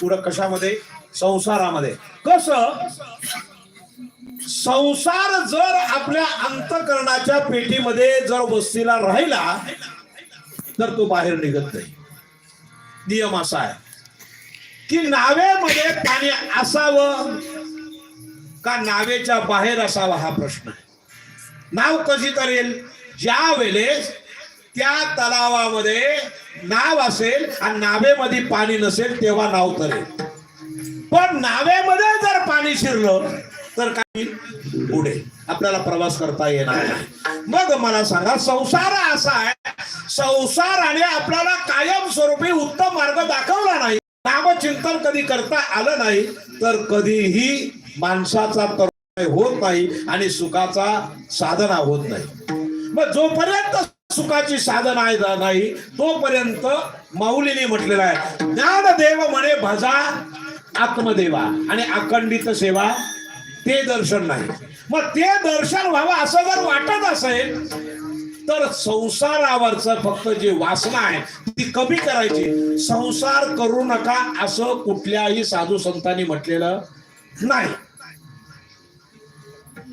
पुढं कशामध्ये? संसारामध्ये. कस? संसार जर आपल्या अंतकरणाच्या पेटीमध्ये जर वस्तीला राहिला तर तो बाहेर निघत नाही. नियम असा आहे. की नावेमध्ये पाणी असावं का नावेच्या बाहेर असावा हा प्रश्न आहे. नाव कशी करेल? ज्या वेळेस त्या तलावामध्ये नाव असेल आणि नावेमध्ये पाणी नसेल तेव्हा नाव तरेल पण नावेमध्ये जर पाणी शिरलं तर काही पुढे आपल्याला प्रवास करता येणार नाही. मग मला सांगा संसार असा आहे संसाराने आपल्याला कायम स्वरूपी उत्तम मार्ग दाखवला नाही. नामचिंतन कधी करता आलं नाही तर कधीही माणसाचा तरुण होत नाही आणि सुखाचा साधना होत नाही. मग जोपर्यंत सुखाची साधन आहे नाही तोपर्यंत माऊलीने म्हटलेलं आहे ज्ञानदेव म्हणे भजा आत्मदेवा आणि अखंडित सेवा ते दर्शन नाही. मग ते दर्शन व्हावं असं जर वाटत असेल तर संसारावरचं फक्त जे वासना आहे ती कमी करायची. संसार करू नका असं कुठल्याही साधू संतांनी म्हटलेलं नाही.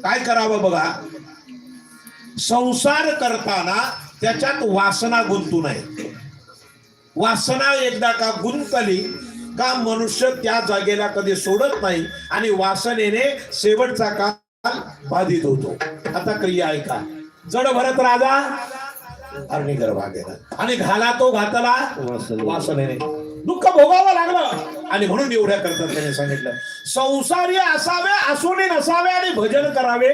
काय करावं बघा? संसार करताना त्याच्यात वासना गुंतू नये. वासना एकदा का गुंतली का मनुष्य त्या जागेला कधी सोडत नाही आणि वासनेने शेवटचा काळ बाधित होतो. आता क्रिया ऐका. जड भरत राजा अग्नी गर्भा गेला आणि घाला तो घातला वासनेने. दुःख भोगावं लागलं. आणि म्हणून एवढ्या करतात त्याने सांगितलं. संसारी असावे असून नसावे आणि भजन करावे.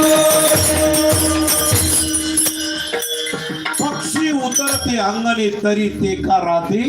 अंगणी तरी ते का राहते